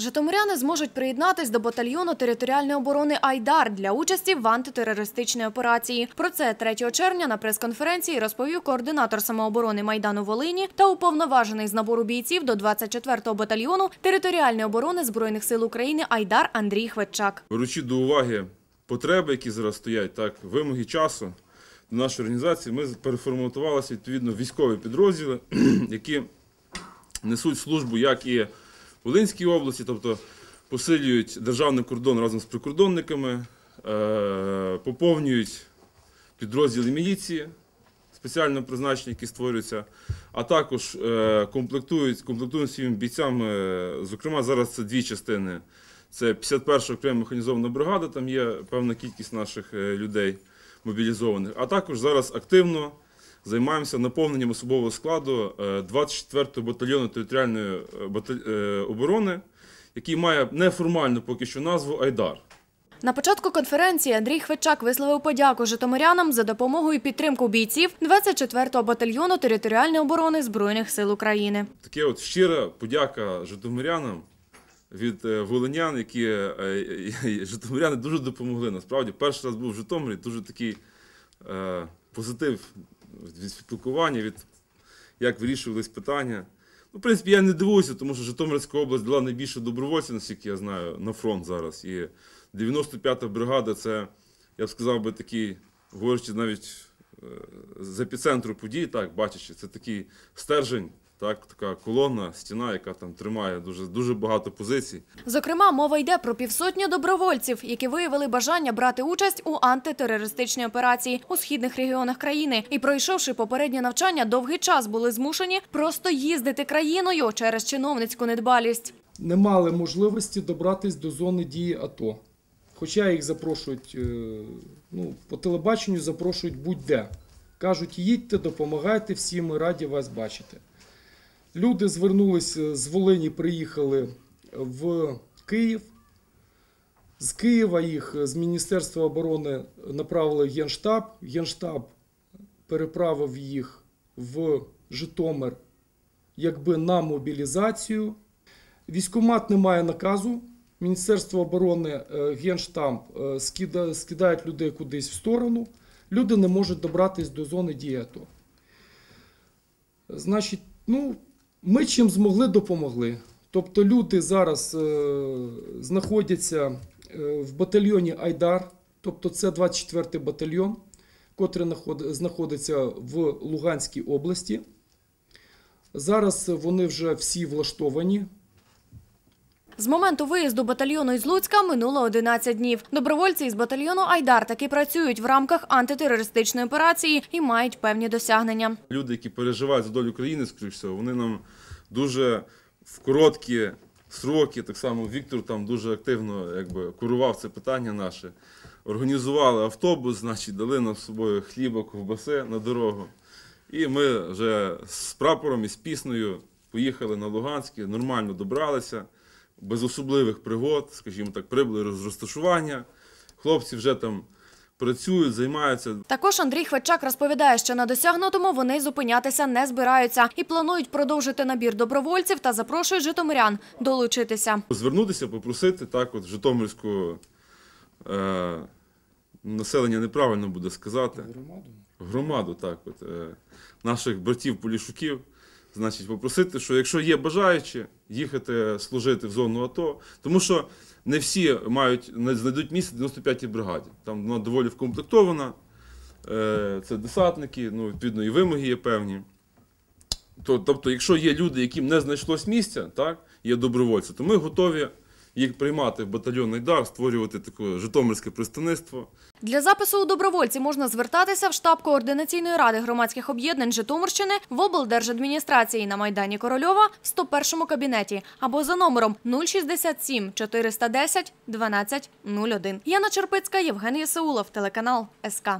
Житомиряни зможуть приєднатись до батальйону територіальної оборони Айдар для участі в антитерористичній операції. Про це 3 червня на прес-конференції розповів координатор самооборони Майдану Волині та уповноважений з набору бійців до 24-го батальйону територіальної оборони збройних сил України Айдар Андрій Хведчак. Беручи до уваги потреби, які зараз стоять, так, вимоги часу до нашої організації, ми переформатувалися відповідно військові підрозділи, які несуть службу як і Волинській області, тобто посилюють державний кордон разом з прикордонниками, е, поповнюють підрозділи міліції спеціального призначення, які створюються, а також е, комплектують, комплектують своїми бійцями, е, зокрема, зараз це дві частини. Це 51 окрема механізована бригада, там є певна кількість наших людей мобілізованих. А також зараз активно займаємося наповненням особового складу е, 24-го батальйону територіальної е, е, оборони, який має неформальну поки що назву Айдар. На початку конференції Андрій Хведчак висловив подяку житомирянам за допомогу і підтримку бійців 24-го батальйону територіальної оборони Збройних сил України. Таке от щира подяка житомирянам від волинян, які житомиряни дуже допомогли. Насправді, перший раз був в Житомирі, дуже такий е, позитив від спілкування, від як вирішувались питання. Ну, в принципі, я не дивуюся, тому що Житомирська область дала найбільше добровольців, наскільки я знаю, на фронт зараз. І 95-та бригада це, я б сказав би, такий, говорячи навіть е, з епіцентру подій, так, бачачи, це такий стержень, так, така колона, стіна, яка там тримає дуже, дуже багато позицій. Зокрема, мова йде про півсотні добровольців, які виявили бажання брати участь у антитерористичній операції у східних регіонах країни і, пройшовши попереднє навчання, довгий час були змушені просто їздити країною через чиновницьку недбалість. не мали можливості добратись до зони дії АТО. Хоча їх запрошують е, ну, по телебаченню запрошують будь-де. Кажуть, їдьте, допомагайте всім, ми раді вас бачити. Люди звернулися з Волині, приїхали в Київ. З Києва їх з Міністерства оборони направили в Генштаб. Генштаб переправив їх в Житомир якби на мобілізацію. Військкомат не має наказу. Міністерство оборони, е, Генштаб е, скидають людей кудись в сторону. Люди не можуть добратися до зони дії АТО. Значить, ну, ми чим змогли, допомогли. Тобто люди зараз е, знаходяться е, в батальйоні Айдар, тобто це 24-й батальйон, котрий знаходиться в Луганській області. Зараз вони вже всі влаштовані. З моменту виїзду батальйону із Луцька минуло 11 днів. Добровольці із батальйону Айдар таки працюють в рамках антитерористичної операції і мають певні досягнення. Люди, які переживають за долю країни, всього, вони нам дуже в короткі сроки, так само Віктор там дуже активно якби, курував це питання наше. Організували автобус, значить, дали нам з собою хліба, ковбаси на дорогу. І ми вже з прапором і з піснею поїхали на Луганськ, нормально добралися, без особливих пригод, скажімо так, прибули з розташування. Хлопці вже там працюють, займаються. Також Андрій Хведчак розповідає, що на досягнутому вони зупинятися не збираються і планують продовжити набір добровольців та запрошують житомирян долучитися. Звернутися, попросити так, от Житомирську е, населення неправильно буде сказати. Громаду, так, от, е, наших братів-полішуків. Значить, попросити, що якщо є бажаючі, їхати служити в зону АТО, тому що не всі мають, знайдуть місце в 95-й бригаді. Там вона доволі вкомплектована, е, це десантники, ну, відповідно, і вимоги є певні. Тобто, якщо є люди, яким не знайшлось місця, так, є добровольці, то ми готові їх приймати в батальйон Айдар, створювати таке Житомирське представництво. Для запису у добровольці можна звертатися в штаб координаційної ради громадських об'єднань Житомирщини в облдержадміністрації на Майдані Корольова в 101 кабінеті або за номером 067 410 12 01. Яна Черпицька, Євген Єсаулов, телеканал СК.